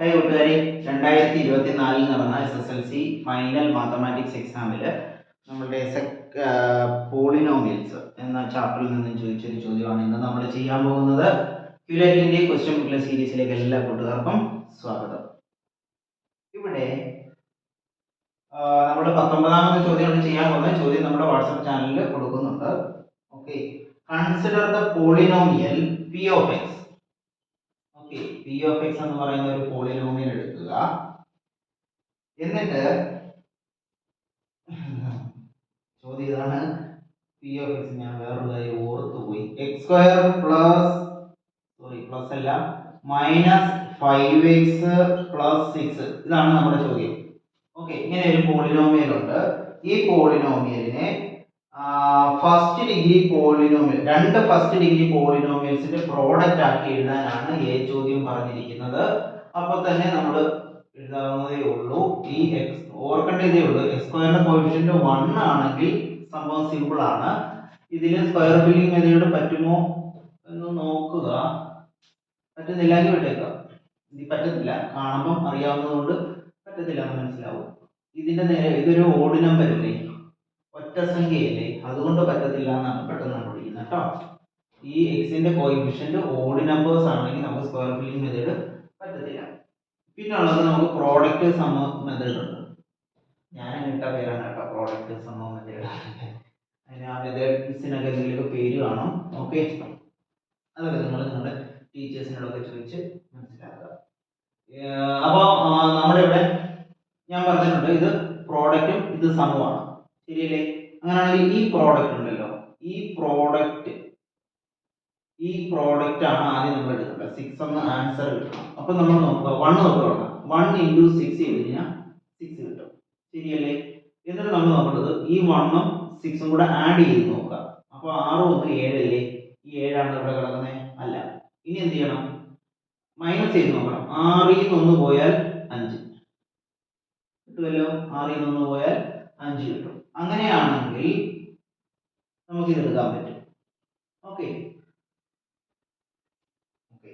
Hi കൂട്ടുകാരി. രണ്ടായിരത്തി ഇരുപത്തി നാലിൽ നടന്ന S S L C final mathematics എക്സാമിൽ നമ്മളുടെ പോളിനോമിയൽസ് എന്ന ചാപ്റ്ററിൽ നിന്നും ചോദിച്ചൊരു ചോദ്യമാണ് ഇന്ന് നമ്മൾ ചെയ്യാൻ പോകുന്നത്. ക്യുലേറ്റിന്റെ ക്വസ്റ്റ്യൻ ബുക്കിലെ സീരീസിലേക്ക് എല്ലാ കൂട്ടുകാർക്കും സ്വാഗതം. ഇവിടെ നമ്മുടെ പത്തൊമ്പതാമത്തെ ചോദ്യമാണ് ചെയ്യാൻ പോകുന്നത്. ചോദ്യം നമ്മുടെ വാട്സപ്പ് ചാനലിൽ കൊടുക്കുന്നുണ്ട്. Okay consider the polynomial P of X P of X എന്ന് പറയുന്ന ഒരു പോളിനോമിയൽ എടുക്കുക. എന്നിട്ട് ചോദ്യം ഇതാണ്. പി ഓഫ് എക്സ് ഞാൻ വേറൊരു കാര്യം ഓർത്തു പോയി. X square plus sorry plus അല്ല minus five X plus six ഇതാണ് നമ്മുടെ ചോദ്യം. ഓക്കെ ഇങ്ങനെ ഒരു പോളിനോമിയൽ ഉണ്ട്. ഈ പോളിനോമിയലിനെ ഫസ്റ്റ് ഡിഗ്രി പോളിനോമിയൽ രണ്ട് ഫസ്റ്റ് ഡിഗ്രി പോളിനോമിയൽസിന്റെ പ്രോഡക്റ്റ് ആക്കി എഴുതാനാണ് എ ചോദ്യം പറഞ്ഞിരിക്കുന്നത്. അപ്പൊ തന്നെ നമ്മൾ എഴുതാവുന്നതേ ഉള്ളൂ. ഈ എക്സ് ഓർക്കേണ്ടതേ ഉള്ളൂ. എക്സ് സ്ക്വയറിന്റെ കോഫിഷ്യന്റ് വൺ ആണെങ്കിൽ സംഭവം സിമ്പിൾ ആണ്. ഇതിൽ സ്ക്വയർ ഫില്ലിംഗ് മെത്തേഡ് പറ്റുമോ എന്ന് നോക്കുക. പറ്റുന്നില്ലെങ്കിൽ വിട്ടേക്കുക ഇത് പറ്റത്തില്ല. കാണുമ്പം അറിയാവുന്നതുകൊണ്ട് പറ്റത്തില്ല എന്ന് മനസ്സിലാവും. ഇതിന്റെ നേരെ ഇതൊരു ഓഡ് നമ്പർ അല്ലേ ഒറ്റ സംഖ്യയല്ലേ അതുകൊണ്ട് പറ്റത്തില്ല എന്നാണ് പെട്ടെന്ന് കണ്ടുപിടിക്കുന്നത് കേട്ടോ. ഈ എക്സിന്റെ കോയിഫിഷ്യന്റ് ഓഡ് നമ്പേഴ്സ് ആണെങ്കിൽ നമുക്ക് സ്ക്വയർ ഫില്ലിംഗ് മെത്തേഡ് പറ്റത്തില്ല. പിന്നെ ഉള്ളത് നമുക്ക് പ്രോഡക്റ്റ് സമ മെത്തേഡ് ഉണ്ട്. ഞാൻ ഇട്ട പേരാണ് കേട്ടോ പ്രോഡക്റ്റ് സമ മെത്തേഡ് അതിന് ആ മെത്തേഡ്സിനൊക്കെ എന്തെങ്കിലുമൊക്കെ പേര് കാണും. ഓക്കെ അതൊക്കെ നിങ്ങൾ നിങ്ങളുടെ ടീച്ചേഴ്സിനോടൊക്കെ ചോദിച്ച് മനസ്സിലാക്കുക അപ്പോൾ നമ്മുടെ ഇവിടെ ഞാൻ പറഞ്ഞിട്ടുണ്ട് ഇത് പ്രോഡക്റ്റും ഇത് സമമാണ് ശരിയല്ലേ? അങ്ങനെയാണെങ്കിൽ ഈ പ്രോഡക്റ്റ് ഉണ്ടല്ലോ. ഈ പ്രോഡക്റ്റ് ഈ പ്രോഡക്റ്റ് ആണ് ആദ്യം നമ്മൾ എടുക്കേണ്ടത്. സിക്സ് എന്ന ആൻസർ കിട്ടണം. അപ്പൊ നമ്മൾ നോക്കുക. വൺ നോക്കുക തുടങ്ങാം വൺ ഇന്റു സിക്സ് ചെയ്ത് കഴിഞ്ഞാൽ സിക്സ് കിട്ടും. ശരിയല്ലേ? എന്നിട്ട് നമ്മൾ നോക്കേണ്ടത് ഈ വണ്ണും സിക്സും കൂടെ ആഡ് ചെയ്ത് നോക്കുക. അപ്പോൾ ആറ് ഒന്ന് ഏഴല്ലേ? ഈ ഏഴാണ് ഇവിടെ കിടക്കുന്നത് അല്ല. ഇനി എന്ത് ചെയ്യണം? മൈനസ് ചെയ്ത് നോക്കണം. ആറിൽ നിന്ന് പോയാൽ അഞ്ച്. കിട്ടുമല്ലോ? ആറിൽ നിന്ന് പോയാൽ അഞ്ച് കിട്ടും. അങ്ങനെയാണെങ്കിൽ നമുക്ക് ഇത് എടുക്കാൻ പറ്റും. ഓക്കെ. ഓക്കെ.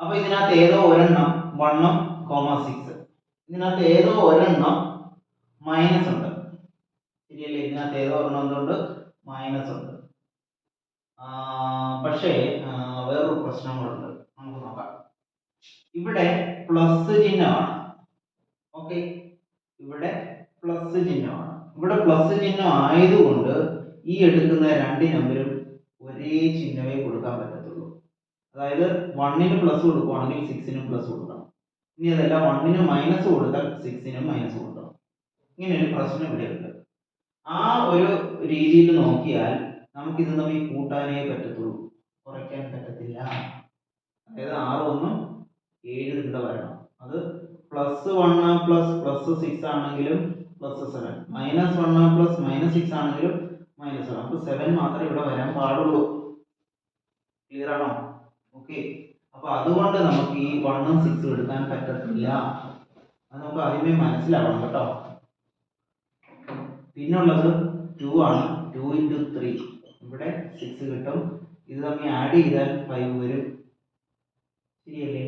അപ്പൊ ഇതിനകത്ത് ഏതോ ഒരെണ്ണം വണ്ണം കോമ സിക്സ്. ഇതിനകത്ത് ഏതോ ഒരെണ്ണം മൈനസ് ഉണ്ട്. ശരിയല്ലേ? ഇതിനകത്ത് ഏതോ ഒരെണ്ണം എന്തുണ്ട്? മൈനസ് ഉണ്ട്. പക്ഷേ വേറൊരു പ്രശ്നം കൂടെ നമുക്ക് നോക്കാം. ഇവിടെ പ്ലസ് ചിഹ്നമാണ്. ഓക്കെ. ഇവിടെ പ്ലസ് ചിഹ്നമാണ്. ഇവിടെ പ്ലസ് ചിഹ്നം ആയതുകൊണ്ട് ഈ എടുക്കുന്ന രണ്ട് നമ്പരും ഒരേ ചിഹ്നമേ കൊടുക്കാൻ പറ്റത്തുള്ളൂ. അതായത് വണ്ണിന് പ്ലസ് കൊടുക്കുവാണെങ്കിൽ സിക്സിനും പ്ലസ് കൊടുക്കണം. ഇനി അതല്ല വണ്ണിന് മൈനസ് കൊടുത്താൽ സിക്സിനും മൈനസ് കൊടുക്കണം. ഇങ്ങനെ ഒരു പ്രശ്നം ഇവിടെ ഉണ്ട്. ആ ഒരു രീതിയിൽ നോക്കിയാൽ നമുക്ക് ഇത് തമ്മിൽ കൂട്ടാനേ പറ്റത്തുള്ളൂ. കുറയ്ക്കാൻ പറ്റത്തില്ല. അതായത് ആറ് ഒന്നും ഏഴ് ഇവിടെ വരണം. അത് plus one plus plus six ആണെങ്കിലും plus seven minus one plus minus six ആണെങ്കിലും മൈനസ് സെവൻ അപ്പൊ സെവൻ മാത്രമേ ഇവിടെ വരാൻ പാടുള്ളൂ. ക്ലിയർ ആണോ? ഓക്കെ അപ്പൊ അതുകൊണ്ട് നമുക്ക് ഈ വണ്ണും സിക്സും എടുക്കാൻ പറ്റത്തില്ല. അത് നമുക്ക് ആദ്യമേ മനസ്സിലാവണം കേട്ടോ. പിന്നുള്ളത് ടു ആണ്. ടു ഇന്റു ത്രീ ഇവിടെ സിക്സ് കിട്ടും. ഇത് തമ്മിൽ ആഡ് ചെയ്താൽ ഫൈവ് വരും. ശരിയല്ലേ?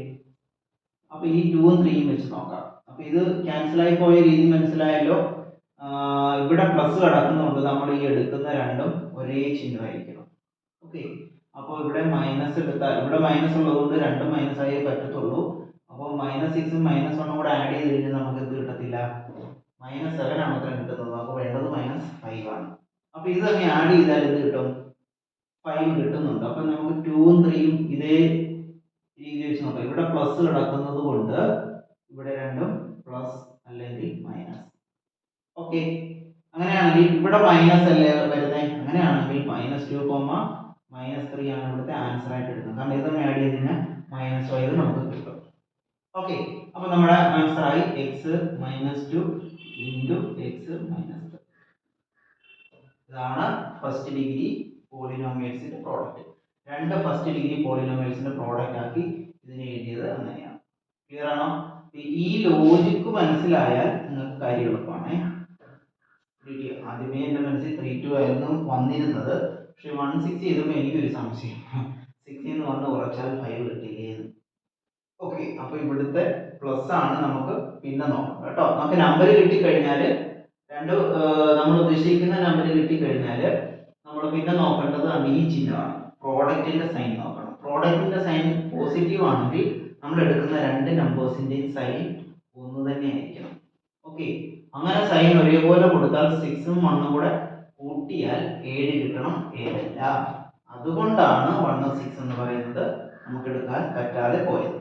അപ്പൊ ഈ ടൂവും ത്രീയും വെച്ച് നോക്കാം. അപ്പൊ ഇത് ക്യാൻസൽ ആയി പോയ രീതി മനസ്സിലായല്ലോ. ഇവിടെ പ്ലസ് കിടക്കുന്നുണ്ട്. നമ്മൾ ഈ എടുക്കുന്ന രണ്ടും ഒരേ ചിഹ്നമായിരിക്കണം. ഓക്കെ അപ്പോൾ ഇവിടെ മൈനസ് എടുത്താൽ ഇവിടെ മൈനസ് ഉള്ളതുകൊണ്ട് രണ്ടും മൈനസ് ആയേ പറ്റത്തുള്ളൂ. അപ്പോൾ മൈനസ് സിക്സും മൈനസ് വണ്ണും കൂടെ ആഡ് ചെയ്ത് കഴിഞ്ഞാൽ നമുക്ക് എന്ത് കിട്ടത്തില്ല? മൈനസ് സെവൻ ആണ് ഉത്തരം കിട്ടുന്നത്. അപ്പോൾ വേണ്ടത് മൈനസ് ഫൈവ് ആണ്. അപ്പോൾ ഇത് തന്നെ ആഡ് ചെയ്താൽ എന്ത് കിട്ടും? ഫൈവ് കിട്ടുന്നുണ്ട്. അപ്പം നമുക്ക് ടൂവും ത്രീയും ഇതേ രീതി വെച്ച് നോക്കാം. ഇവിടെ പ്ലസ് കിടക്കുന്നത് കൊണ്ട് ഇവിടെ രണ്ടും പ്ലസ് അല്ലെങ്കിൽ മൈനസ് ഓക്കെ അങ്ങനെയാണെങ്കിൽ ഇവിടെ മൈനസ് അല്ലേ വരുന്നത് അങ്ങനെയാണെങ്കിൽ minus two comma minus three ആണ് ഇവിടുത്തെ ആൻസർ ആയിട്ട് എടുക്കുന്നത് കാരണം ഇത് ആഡ് ചെയ്ത് കഴിഞ്ഞാൽ മൈനസ് ഫൈവ് നമുക്ക് കിട്ടും. ഓക്കെ അപ്പൊ നമ്മുടെ ആൻസർ ആയി x minus two into x minus ഇതാണ് ഫസ്റ്റ് ഡിഗ്രി പോളിനോമിയൽസിന്റെ പ്രോഡക്റ്റ് രണ്ട് ഫസ്റ്റ് ഡിഗ്രി പോളിനോമിയൽസിന്റെ പ്രോഡക്റ്റ് ആക്കി ഇതിനെ എഴുതിയത് അങ്ങനെയാണ്. ക്ലിയർ ആണോ? ഈ ലോജിക്ക് മനസ്സിലായാൽ നിങ്ങൾക്ക് കാര്യം എളുപ്പമാണ്. ആദ്യമേ എന്റെ മനസ്സിൽ ത്രീ ടു ആയിരുന്നു വന്നിരുന്നത്. പക്ഷെ വൺ സിക്സ് ചെയ്തപ്പോൾ എനിക്കൊരു സംശയം. സിക്സ് എന്ന് വന്ന് കുറച്ചാൽ ഫൈവ് കിട്ടില്ലേ ഓക്കെ അപ്പൊ ഇവിടുത്തെ പ്ലസ് ആണ് നമുക്ക് പിന്നെ നോക്കാം കേട്ടോ. നമുക്ക് നമ്പർ കിട്ടിക്കഴിഞ്ഞാൽ രണ്ട് നമ്മൾ ഉദ്ദേശിക്കുന്ന നമ്പർ കിട്ടിക്കഴിഞ്ഞാൽ നമ്മൾ പിന്നെ നോക്കേണ്ടത് ഈ ചിഹ്നമാണ്. പ്രോഡക്റ്റിന്റെ സൈൻ നോക്കണം. പ്രോഡക്റ്റിന്റെ സൈൻ പോസിറ്റീവ് ആണെങ്കിൽ നമ്മൾ എടുക്കുന്ന രണ്ട് നമ്പേഴ്സിന്റെയും സൈൻ ഒന്ന് തന്നെ ആയിരിക്കണം ഓക്കെ അങ്ങനെ സൈൻ ഒരേപോലെ കൊടുത്താൽ സിക്സും വണ്ണും കൂടെ കൂട്ടിയാൽ ഏഴ് കിട്ടണം ഏഴല്ല. അതുകൊണ്ടാണ് വണ്ണും സിക്സ് എന്ന് പറയുന്നത് നമുക്ക് എടുക്കാൻ പറ്റാതെ പോയത്.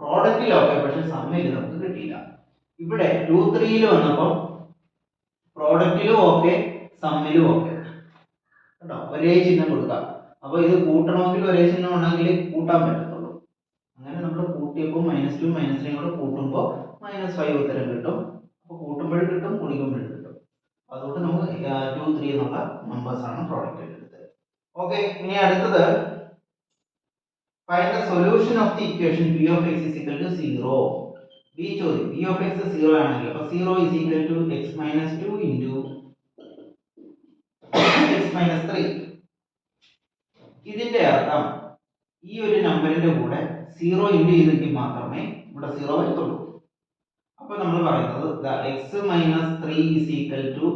പ്രോഡക്റ്റിലൊക്കെ പക്ഷെ സമ്മിൽ നമുക്ക് കിട്ടിയില്ല. ഇവിടെ ടു ത്രീയിൽ വന്നപ്പോൾ പ്രോഡക്റ്റിലും ഓക്കെ സമ്മിലും ഓക്കെ കേട്ടോ? ഒരേ ചിഹ്നം കൊടുക്കാം. അപ്പോൾ ഇത് കൂട്ടണമെങ്കിൽ ഒരേ ചിഹ്നം ഉണ്ടെങ്കിൽ കൂട്ടാൻ നമ്മൾ കൂട്ടിയപ്പോൾ മൈനസ് ടു മൈനസ് ത്രീ കൂടെ കൂട്ടുമ്പോൾ മൈനസ് ഫൈവ് ഉത്തരം കിട്ടും. അപ്പോൾ കൂട്ടുമ്പോഴും കിട്ടും കുടിക്കുമ്പോഴും കിട്ടും. അതുകൊണ്ട് നമുക്ക് ടു ത്രീ എന്നുള്ള നമ്പേഴ്സാണ് പ്രോഡക്റ്റ് എടുത്തത് ഓക്കെ ഇനി അടുത്തത്. Find the solution of the equation P of x is equal to zero B ചോദ്യം. പി ഓഫ് എക്സ് സീറോ ആണെങ്കിൽ അപ്പോൾ zero is equal to x minus two into x minus three ഇതിന്റെ അർത്ഥം ഈ ഒരു നമ്പറിന്റെ കൂടെ സീറോ ഇന്റു ചെയ്തെങ്കിൽ മാത്രമേ ഇവിടെ സീറോ വരത്തുള്ളൂ. അപ്പോൾ നമ്മൾ പറയുന്നത് x minus three is equal to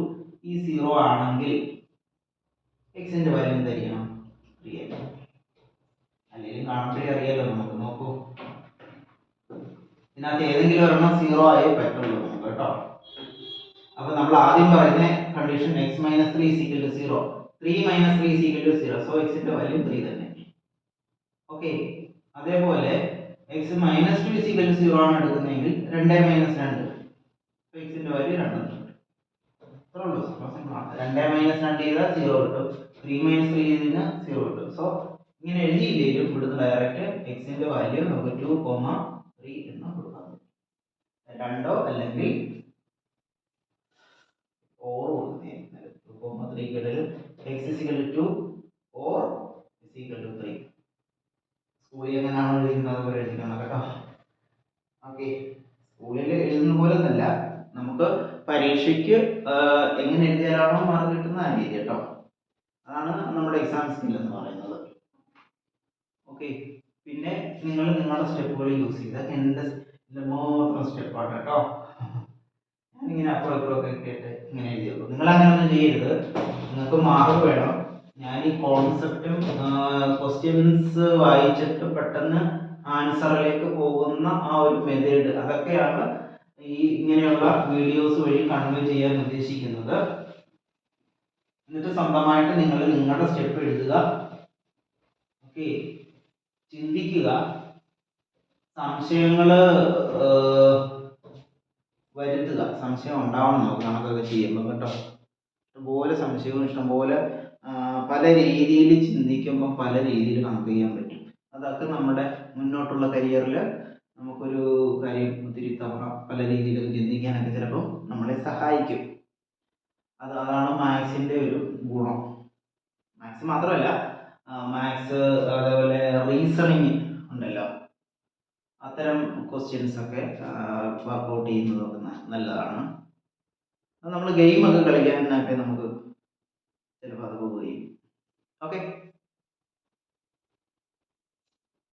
ഈ സീറോ ആണെങ്കിൽ എക്സിന്റെ വാല്യൂ എന്തായിരിക്കണം ത്രീ ആയിരിക്കണം അല്ലെങ്കിൽ കാണുമ്പോഴേ അറിയാലോ നമുക്ക്. നോക്കൂ. ഇതിനകത്ത് ഏതെങ്കിലും ഒരെണ്ണം സീറോ ആയേ പറ്റുള്ളൂ നമുക്ക് കേട്ടോ. അപ്പൊ നമ്മൾ ആദ്യം പറയുന്ന condition x minus three equal to zero three minus three equal to zero so എക്സിന്റെ വാല്യൂ ത്രീ തന്നെ. ഓക്കെ അതേപോലെ x minus two is equal zero ആണ് എടുക്കുന്നതെങ്കിൽ രണ്ട് മൈനസ് രണ്ട്. എക്സിന്റെ വാല്യൂ രണ്ട് അത്രേ ഉള്ളൂ. സിമ്പിൾ ആണ്. രണ്ട് മൈനസ് രണ്ട് ചെയ്താൽ സീറോ കിട്ടും. ത്രീ മൈനസ് ത്രീ ചെയ്തതിന് സീറോ കിട്ടും. സോ ഇങ്ങനെ എഴുതിയില്ലെങ്കിലും ഇവിടുന്ന് ഡയറക്റ്റ് എക്സിന്റെ വാല്യൂ നമുക്ക് ടു കോമ ത്രീ എന്ന് കൊടുക്കാം. രണ്ടോ അല്ലെങ്കിൽ ഓർ കൊടുക്കുന്നതായിരിക്കും. Two comma three കിട്ടൽ x is equal two or is equal to three സ്കൂളിൽ എങ്ങനെയാണോ എഴുതുന്നത് അതുപോലെ എഴുതിക്കണം കേട്ടോ. ഓക്കെ സ്കൂളിൽ എഴുതുന്ന പോലെ ഒന്നല്ല നമുക്ക് പരീക്ഷയ്ക്ക് എങ്ങനെ എഴുതിയാലാണോ മാർക്ക് കിട്ടുന്ന ആ രീതി കേട്ടോ. അതാണ് നമ്മുടെ എക്സാം സ്കിൽ എന്ന് പറയുന്നത്. ഓക്കെ പിന്നെ നിങ്ങൾ നിങ്ങളുടെ സ്റ്റെപ്പുകൾ യൂസ് ചെയ്ത് എന്റെ എന്റെ മാത്രം സ്റ്റെപ്പാണ് കേട്ടോ. ഞാനിങ്ങനെ അപ്പുറം ഇപ്പുറം ഒക്കെ കേട്ട് ഇങ്ങനെ എഴുതിയുള്ളൂ നിങ്ങൾ അങ്ങനെ ഒന്നും ചെയ്യരുത്. നിങ്ങൾക്ക് മാർക്ക് വേണം. ഞാൻ ഈ കോൺസെപ്റ്റും ക്വസ്റ്റ്യൻസ് വായിച്ചിട്ട് പെട്ടെന്ന് ആൻസറിലേക്ക് പോകുന്ന ആ ഒരു മെത്തേഡ് അതൊക്കെയാണ് ഈ ഇങ്ങനെയുള്ള വീഡിയോസ് വഴി കൺവേ ചെയ്യാൻ ഉദ്ദേശിക്കുന്നത്. എന്നിട്ട് സ്വന്തമായിട്ട് നിങ്ങൾ നിങ്ങളുടെ സ്റ്റെപ്പ് എഴുതുക. ഓക്കെ ചിന്തിക്കുക. സംശയങ്ങൾ വരുത്തുക. സംശയം ഉണ്ടാവണം. നമുക്ക് നമുക്കൊക്കെ ചെയ്യുമ്പോൾ കേട്ടോ. ഇഷ്ടംപോലെ സംശയവും ഇഷ്ടംപോലെ പല രീതിയിൽ ചിന്തിക്കുമ്പോൾ പല രീതിയിൽ നമുക്ക് ചെയ്യാൻ പറ്റും. അതൊക്കെ നമ്മുടെ മുന്നോട്ടുള്ള കരിയറിൽ നമുക്കൊരു കാര്യം ഒത്തിരി തവണ പല രീതിയിലൊക്കെ ചിന്തിക്കാനൊക്കെ ചിലപ്പം നമ്മളെ സഹായിക്കും. അത് അതാണ് മാത്സിന്റെ ഒരു ഗുണം. മാത്സ് മാത്രമല്ല മാത്സ് അതേപോലെ റീസണിങ് ഉണ്ടല്ലോ. അത്തരം ക്വസ്റ്റ്യൻസ് ഒക്കെ വർക്കൗട്ട് ചെയ്യുന്നതൊക്കെ നല്ലതാണ്. അത് നമ്മൾ ഗെയിമൊക്കെ കളിക്കാനൊക്കെ നമുക്ക് ചിലപ്പോൾ അത് പോവുകയും ഓക്കെ